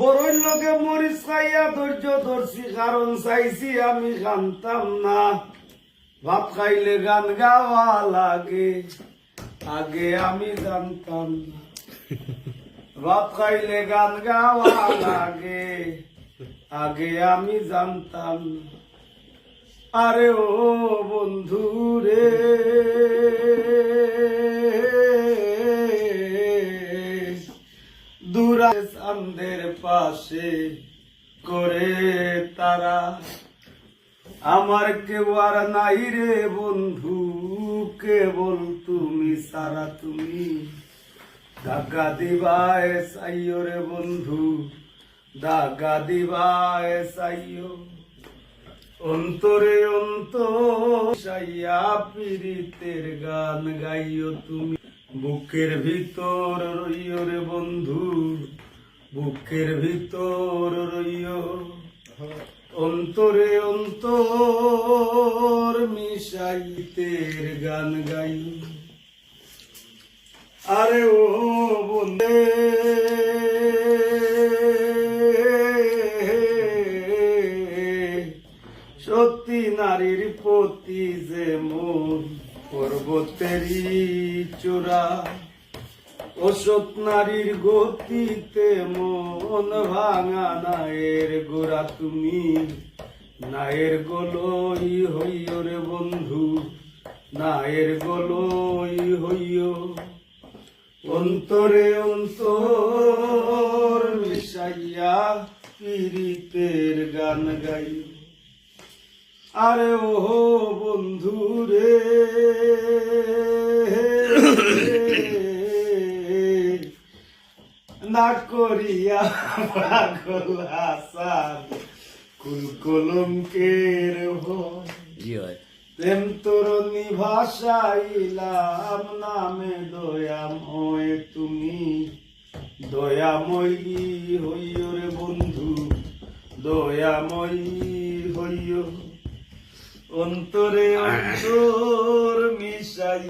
বড়ই লোকে মরিচ খাইয়া ধৈর্য ধরছি, কারণ চাইছি আমি জানতাম না। ভাত খাইলে গান গাওয়া লাগে, আগে আমি জানতাম। না ভাত খাইলে গান গাওয়া লাগে, আগে আমি জানতাম। আরে ও বন্ধু রে চান্দের পাশে করে তারা। আমার কেউ আর নাই রে বন্ধু, কেবল তুমি সারা তুমি। দাগা দিবায় সাইও রে বন্ধু, দাগা দিবায় সাইও অন্তরে অন্তর সাইয়া পীড়িতের গান গাইও তুমি। বুকের ভিতর রইও রে বন্ধু বুকের ভিতর রইও। অন্তরে অন্তর মিশাইতের গান গাই। আরে ও বন্দে সত্যি নারীর প্রতি যে মন পর্বতেরই চূড়া অসৎ নারীর গতিতে মন ভাঙা নায়ের গোড়া তুমি। নায়ের গোলই হইও রে বন্ধু, নায়ের গোলই হইও। অন্তরে অন্তর মিশাইয়া পীড়িতের গান গাই আরে ও বন্ধু রে না করিয়া পাগল আসার কুল জি হয়? প্রেম তরুণী ভাষাইলাম নামে দয়াময় তুমি। দয়াময়ী হইও রে বন্ধু দয়াময়ী হইও। অন্তরে অন্তর মিশাই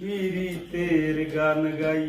পীড়িতের গান গাই।